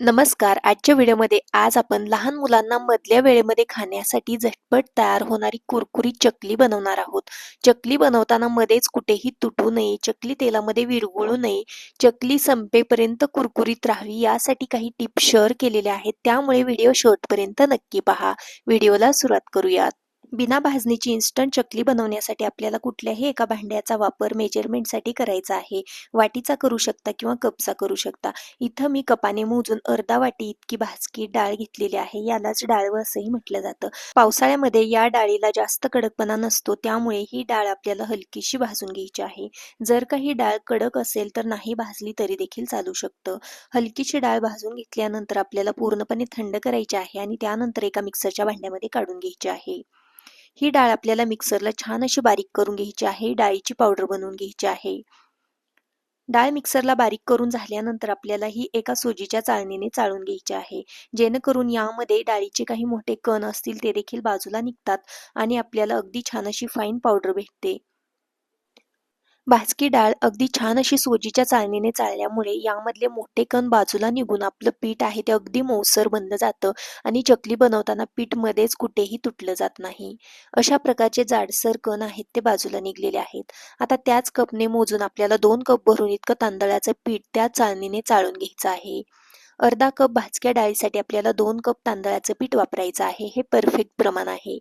नमस्कार. आजच्या व्हिडिओमध्ये आज आपण लहान मुलांना मधल्या वेळेमध्ये खाण्यासाठी झटपट तयार होणारी कुरकुरीत चकली बनवणार आहोत. चकली बनवताना मध्येच कुठेही तुटू नये चकली तेलामध्ये विरघळू नये चकली संपेपर्यंत कुरकुरीत राहावी यासाठी काही टिप्स शेअर केलेल्या आहेत. त्यामुळे व्हिडिओ शेवटपर्यंत नक्की पहा. व्हिडिओला सुरुवात करूयात. बिना भाजणीची इन्स्टंट चकली बनवण्यासाठी आपल्याला कुठल्याही एका भांड्याचा वापर मेजरमेंटसाठी करायचा आहे. वाटीचा करू शकता किंवा कपचा करू शकता. इथं मी कपाने मोजून अर्धा वाटी इतकी भाजकी डाळ घेतलेली आहे. यालाच डाळव असंही म्हटलं जातं. पावसाळ्यामध्ये या डाळीला जास्त कडकपणा नसतो. त्यामुळे ही डाळ आपल्याला हलकीशी भाजून घ्यायची आहे. जर का ही डाळ कडक असेल तर नाही भाजली तरी देखील चालू शकतं. हलकीची डाळ भाजून घेतल्यानंतर आपल्याला पूर्णपणे थंड करायची आहे आणि त्यानंतर एका मिक्सरच्या भांड्यामध्ये काढून घ्यायची आहे. ही डाळ आपल्याला मिक्सरला छान अशी बारीक करून घ्यायची आहे. डाळीची पावडर बनवून घ्यायची आहे. डाळ मिक्सरला बारीक करून झाल्यानंतर आपल्याला ही एका सुजीच्या चाळणीने चाळून घ्यायची आहे. जेणेकरून यामध्ये डाळीचे काही मोठे कण असतील ते देखील बाजूला निघतात आणि आपल्याला अगदी छान अशी फाईन पावडर भेटते. भाजकी डाळ अगदी छान अशी सोजीच्या चाळणीने चाळल्यामुळे यामधले मोठे कण बाजूला निघून आपलं पीठ आहे ते अगदी मौसर बनलं जातं आणि चकली बनवताना पीठ मध्येच कुठेही तुटलं जात नाही. अशा प्रकारचे जाडसर कण आहेत ते बाजूला निघलेले आहेत. आता त्याच कपने मोजून आपल्याला दोन कप भरून इतकं तांदळाचं पीठ त्या चाळणीने चाळून घ्यायचं आहे. अर्धा कप भाजक्या डाळीसाठी आपल्याला दोन कप तांदळाचं पीठ वापरायचं आहे. हे परफेक्ट प्रमाण आहे.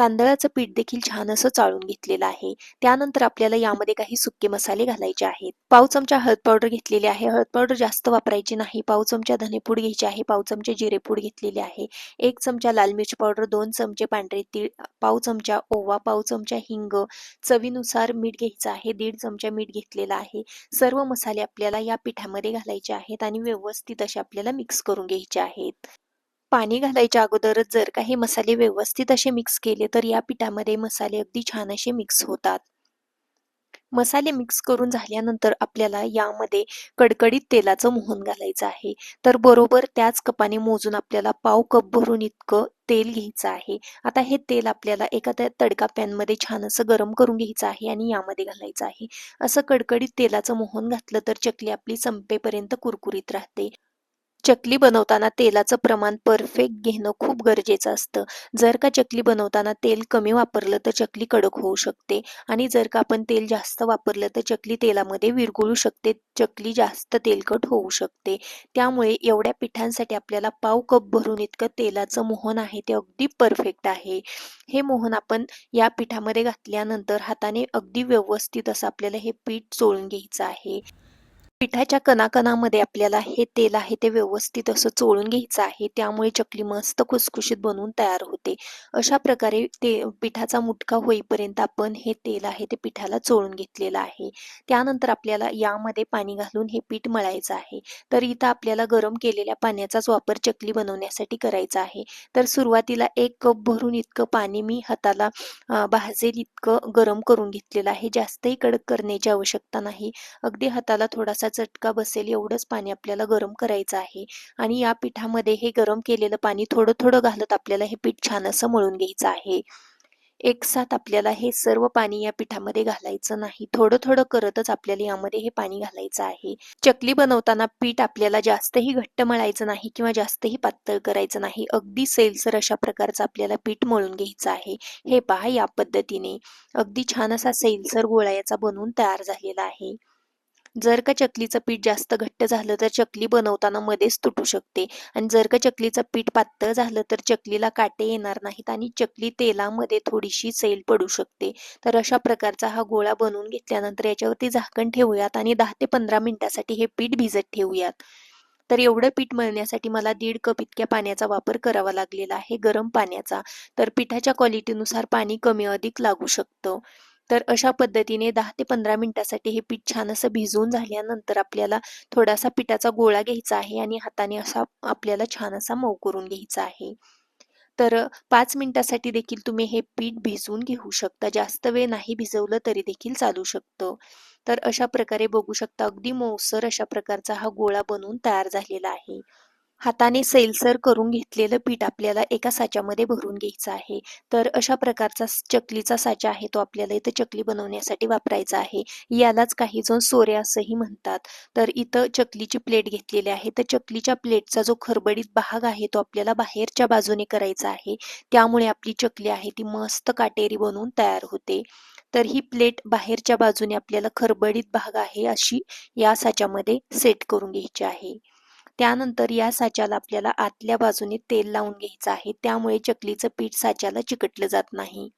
तांदळाचं पीठ देखील छान असं चाळून घेतलेलं आहे. त्यानंतर आपल्याला यामध्ये काही सुके मसाले घालायचे आहेत. पाव चमचा हळद पावडर घेतलेली आहे. हळद पावडर जास्त वापरायची नाही. पाव चमचा धनेपूड घ्यायची आहे. पाव चमचे जिरेपूड घेतलेले आहे. एक चमचा लाल मिरची पावडर दोन चमचे पांढरे तीळ पाव चमचा ओवा पाव चमचा हिंग चवीनुसार मीठ घ्यायचं आहे. दीड चमचा मीठ घेतलेला आहे. सर्व मसाले आपल्याला या पिठामध्ये घालायचे आहेत आणि व्यवस्थित असे आपल्याला मिक्स करून घ्यायचे आहेत. पाणी घालायच्या अगोदरच जर काही मसाले व्यवस्थित असे मिक्स केले तर या पिठामध्ये मसाले अगदी छान असे मिक्स होतात. मसाले मिक्स करून झाल्यानंतर आपल्याला यामध्ये कडकडीत तेलाचं मोहन घालायचं आहे. तर बरोबर त्याच कपाने मोजून आपल्याला पाव कप भरून इतकं तेल घ्यायचं आहे. आता हे तेल आपल्याला एका त्या तडका पॅनमध्ये छान असं गरम करून घ्यायचं आहे आणि यामध्ये घालायचं आहे. असं कडकडीत तेलाचं मोहन घातलं तर चकली आपली संपेपर्यंत कुरकुरीत राहते. चकली बनवताना तेलाचं प्रमाण परफेक्ट घेणं खूप गरजेचं असतं. जर का चकली बनवताना तेल कमी वापरलं तर चकली कडक होऊ शकते आणि जर का आपण तेल जास्त वापरलं तर चकली तेलामध्ये विरघळू शकते चकली जास्त तेलकट होऊ शकते. त्यामुळे एवढ्या पिठांसाठी आपल्याला पाव कप भरून इतकं तेलाचं मोहन आहे ते अगदी परफेक्ट आहे. हे मोहन आपण या पिठामध्ये घातल्यानंतर हाताने अगदी व्यवस्थित असं आपल्याला हे पीठ चोळून घ्यायचं आहे. पिठाच्या कणाकणामध्ये आपल्याला हे तेल आहे ते व्यवस्थित असं चोळून घ्यायचं आहे. त्यामुळे चकली मस्त खुसखुशीत बनवून तयार होते. अशा प्रकारे ते पिठाचा मुटका होईपर्यंत आपण हे तेल आहे ते पिठाला चोळून घेतलेलं आहे. त्यानंतर आपल्याला यामध्ये पाणी घालून हे पीठ मळायचं आहे. तर इथं आपल्याला गरम केलेल्या पाण्याचाच वापर चकली बनवण्यासाठी करायचा आहे. तर सुरुवातीला एक कप भरून इतकं पाणी मी हाताला भाजेल इतकं गरम करून घेतलेलं आहे. जास्तही कडक करण्याची आवश्यकता नाही. अगदी हाताला थोडासा चटका बसेल एवढंच पाणी आपल्याला गरम करायचं आहे. आणि या पिठामध्ये हे गरम केलेलं पाणी थोडं थोडं घालत आपल्याला हे पीठ छान असं मळून घ्यायचं आहे. एक साथ आपल्याला हे सर्व पाणी या पिठामध्ये घालायचं नाही. थोडं थोडं करतच आपल्याला यामध्ये हे पाणी घालायचं आहे. चकली बनवताना पीठ आपल्याला जास्तही घट्ट मळायचं नाही किंवा जास्तही पातळ करायचं नाही. अगदी सेलसर अशा प्रकारचं आपल्याला पीठ मळून घ्यायचं आहे. हे पहा या पद्धतीने. अगदी छान असा सेलसर गोळा याचा बनवून तयार झालेला आहे. जर का चकलीचं पीठ जास्त घट्ट झालं तर चकली बनवताना मध्येच तुटू शकते. आणि जर का चकलीचं पीठ पातळ झालं तर चकलीला काटे येणार नाहीत आणि चकली तेलामध्ये थोडीशी सैल पडू शकते. तर अशा प्रकारचा हा गोळा बनवून घेतल्यानंतर याच्यावरती झाकण ठेवूयात आणि दहा ते पंधरा मिनिटासाठी हे पीठ भिजत ठेवूयात. तर एवढं पीठ मळण्यासाठी मला दीड कप इतक्या पाण्याचा वापर करावा लागलेला आहे गरम पाण्याचा. तर पिठाच्या क्वालिटीनुसार पाणी कमी अधिक लागू शकतं. तर अशा पद्धतीने दहा ते पंधरा मिनिटासाठी हे पीठ छान असं भिजवून झाल्यानंतर आपल्याला थोडासा पिठाचा गोळा घ्यायचा आहे आणि हाताने असा आपल्याला छान असा मऊ करून घ्यायचा आहे. तर पाच मिनिटासाठी देखील तुम्ही हे पीठ भिजवून घेऊ शकता. जास्त वेळ नाही भिजवलं तरी देखील चालू शकतं. तर अशा प्रकारे बघू शकता अगदी मऊसर अशा प्रकारचा हा गोळा बनवून तयार झालेला आहे. हाताने सैलसर करून घेतलेलं पीठ आपल्याला एका साच्यामध्ये भरून घ्यायचं आहे. तर अशा प्रकारचा चकलीचा साचा आहे तो आपल्याला इथं चकली बनवण्यासाठी वापरायचा आहे. यालाच काही जण सोरे असंही म्हणतात. तर इथं चकलीची प्लेट घेतलेली आहे. तर चकलीच्या प्लेटचा जो खरबडीत भाग आहे तो आपल्याला बाहेरच्या बाजूने करायचा आहे. त्यामुळे आपली चकली आहे ती मस्त काटेरी बनवून तयार होते. तर ही प्लेट बाहेरच्या बाजूने आपल्याला खरबडीत भाग आहे अशी या साच्यामध्ये सेट करून घ्यायची आहे. त्यानंतर या साच्याला आपल्याला आतल्या बाजूने तेल लावून घ्यायचं आहे. त्यामुळे चकलीचं पीठ साच्याला चिकटलं जात नाही.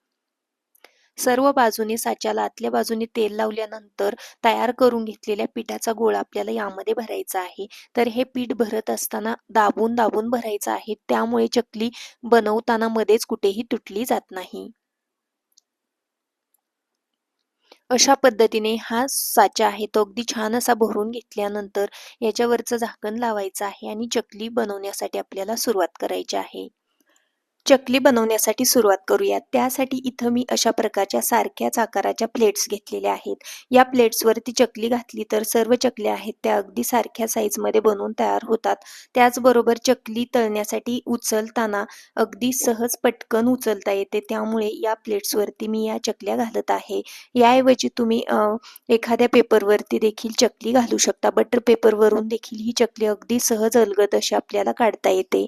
सर्व बाजूने साच्याला आतल्या बाजूने तेल लावल्यानंतर तयार करून घेतलेल्या पिठाचा गोळा आपल्याला यामध्ये भरायचा आहे. तर हे पीठ भरत असताना दाबून दाबून भरायचं आहे. त्यामुळे चकली बनवताना मध्येच कुठेही तुटली जात नाही. अशा पद्धतीने हा साचा आहे तो अगदी छान असा भरून घेतल्यानंतर याच्यावरचं झाकण लावायचं आहे आणि चकली बनवण्यासाठी आपल्याला सुरुवात करायची आहे. चकली बनवण्यासाठी सुरुवात करूया त्यासाठी इथं मी अशा प्रकारच्या सारख्याच आकाराच्या प्लेट्स घेतलेल्या आहेत. या प्लेट्सवरती चकली घातली तर सर्व चकल्या आहेत. त्या अगदी सारख्या साईजमध्ये बनवून तयार होतात. त्याचबरोबर चकली तळण्यासाठी उचलताना अगदी सहज पटकन उचलता येते. त्यामुळे या प्लेट्सवरती मी या चकल्या घालत आहे. याऐवजी तुम्ही एखाद्या पेपरवरती देखील चकली घालू शकता. बटर पेपरवरून देखील ही चकली अगदी सहज अलगद अशी आपल्याला काढता येते.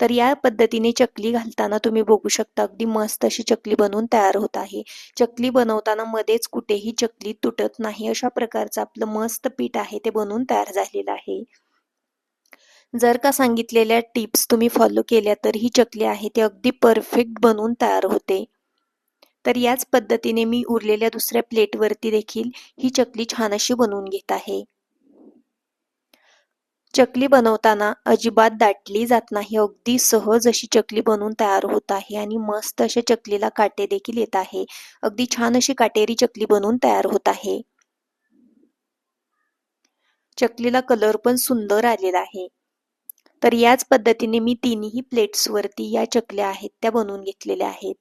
तर या पद्धतीने चकली घालताना तुम्ही बघू शकता अगदी मस्त अशी चकली बनवून तयार होत आहे. चकली बनवताना मध्येच कुठेही चकली तुटत नाही अशा प्रकारचं आपलं मस्त पीठ आहे ते बनवून तयार झालेलं आहे. जर का सांगितलेल्या टिप्स तुम्ही फॉलो केल्या तर ही चकली आहे ती अगदी परफेक्ट बनवून तयार होते. तर याच पद्धतीने मी उरलेल्या दुसऱ्या प्लेटवरती देखील ही चकली छान अशी बनवून घेत आहे. चकली बनवताना अजिबात दाटली जात नाही. अगदी सहज अशी चकली बनवून तयार होत आहे आणि मस्त अशा चकलीला काटे देखील येत आहे. अगदी छान अशी काटेरी चकली बनवून तयार होत आहे. चकलीला कलर पण सुंदर आलेला आहे. तर याच पद्धतीने मी तिन्ही प्लेट्सवरती या चकल्या आहेत त्या बनवून घेतलेल्या आहेत.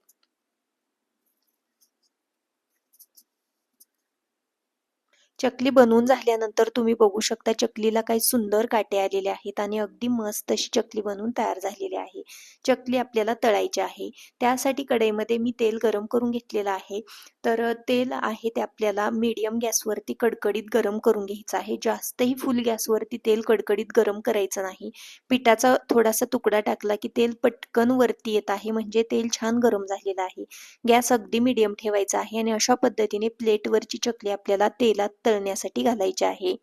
चकली बनवून झाल्यानंतर तुम्ही बघू शकता चकलीला काही सुंदर काटे आलेले आहेत आणि अगदी मस्त अशी चकली बनवून तयार झालेली आहे. चकली आपल्याला तळायची आहे. त्यासाठी कढईमध्ये मी तेल गरम करून घेतलेलं आहे. तर तेल आहे ते आपल्याला मीडियम गॅसवरती कडकडीत गरम करून घ्यायचं आहे. जास्तही फुल गॅसवरती तेल कडकडीत गरम करायचं नाही. पिठाचा थोडासा तुकडा टाकला की तेल पटकन वरती येत आहे. म्हणजे तेल छान गरम झालेलं आहे. गॅस अगदी मीडियम ठेवायचा आहे आणि अशा पद्धतीने प्लेटवरची चकली आपल्याला तेलात तळण्यासाठी घालायचे आहे.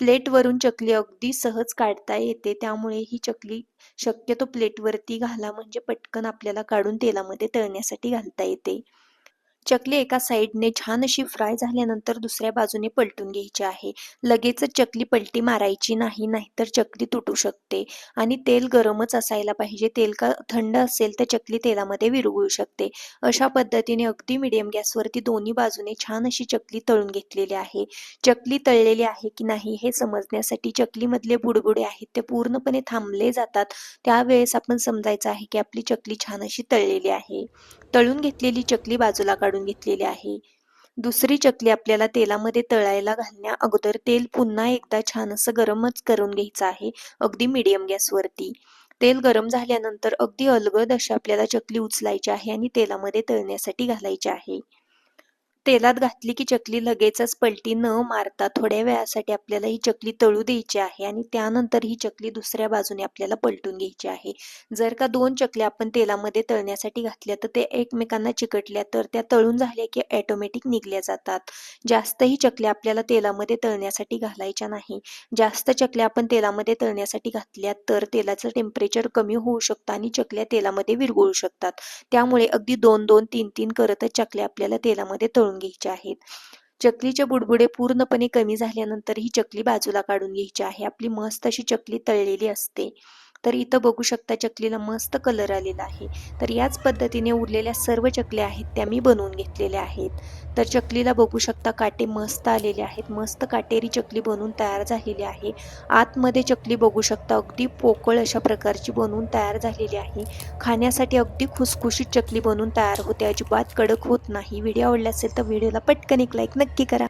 प्लेटवरून चकली अगदी सहज काढता येते. त्यामुळे ही चकली शक्यतो प्लेटवरती घाला म्हणजे पटकन आपल्याला काढून तेलामध्ये तळण्यासाठी घालता येते. चकली एका साईडने छान अशी फ्राय झाल्यानंतर दुसऱ्या बाजूने पलटून घ्यायची आहे. लगेच चकली पलटी मारायची नाही नाहीतर चकली तुटू शकते आणि तेल गरमच असायला पाहिजे. तेल का थंड असेल तर चकली तेलामध्ये विरघळू शकते. अशा पद्धतीने अगदी मिडियम गॅसवरती दोन्ही बाजूने छान अशी चकली तळून घेतलेली आहे. चकली तळलेली आहे की नाही हे समजण्यासाठी चकलीमधले बुडबुडे आहेत ते पूर्णपणे थांबले जातात. त्यावेळेस आपण समजायचं आहे की आपली चकली छान अशी तळलेली आहे. तळून घेतलेली चकली बाजूला काढून घेतलेली आहे. दुसरी चकली आपल्याला तेलामध्ये तळायला घालण्या अगोदर तेल पुन्हा एकदा छान असं गरमच करून घ्यायचं आहे अगदी मिडियम गॅसवरती तेल गरम झाल्यानंतर अगदी अलगद अशी आपल्याला चकली उचलायची आहे आणि तेलामध्ये तळण्यासाठी घालायची आहे. तेलात घातली की चकली लगेचच पलटी न मारता थोड्या वेळासाठी आपल्याला ही चकली तळू द्यायची आहे आणि त्यानंतर ही चकली दुसऱ्या बाजूने आपल्याला पलटून घ्यायची आहे. जर का दोन चकल्या आपण तेलामध्ये तळण्यासाठी घातल्या तर ते एकमेकांना चिकटल्या तर त्या तळून झाल्या की ऑटोमॅटिक निघल्या जातात. जास्तही चकल्या आपल्याला तेलामध्ये तळण्यासाठी घालायच्या नाही. जास्त चकल्या आपण तेलामध्ये तळण्यासाठी घातल्या तर तेलाचं टेम्परेचर कमी होऊ शकतं आणि चकल्या तेलामध्ये विरघळू शकतात. त्यामुळे अगदी दोन दोन तीन तीन करतच चकल्या आपल्याला तेलामध्ये तळून घ्यायचे आहेत. चकलीचे बुडबुडे पूर्णपणे कमी झाल्यानंतर ही चकली बाजूला काढून घ्यायची आहे. आपली मस्त अशी चकली तळलेली असते. तर इथं बघू शकता चकलीला मस्त कलर आलेला आहे. तर याच पद्धतीने उरलेल्या सर्व चकल्या आहेत त्या मी बनवून घेतलेल्या आहेत. तर चकलीला बघू शकता काटे मस्त आलेले आहेत मस्त काटेरी चकली बनवून तयार झालेली आहे. आतमध्ये चकली बघू शकता अगदी पोकळ अशा प्रकारची बनवून तयार झालेली आहे. खाण्यासाठी अगदी खुसखुशीत चकली बनवून तयार होते अजिबात कडक होत नाही. व्हिडिओ आवडला असेल तर व्हिडिओला पटकन एक लाईक नक्की करा.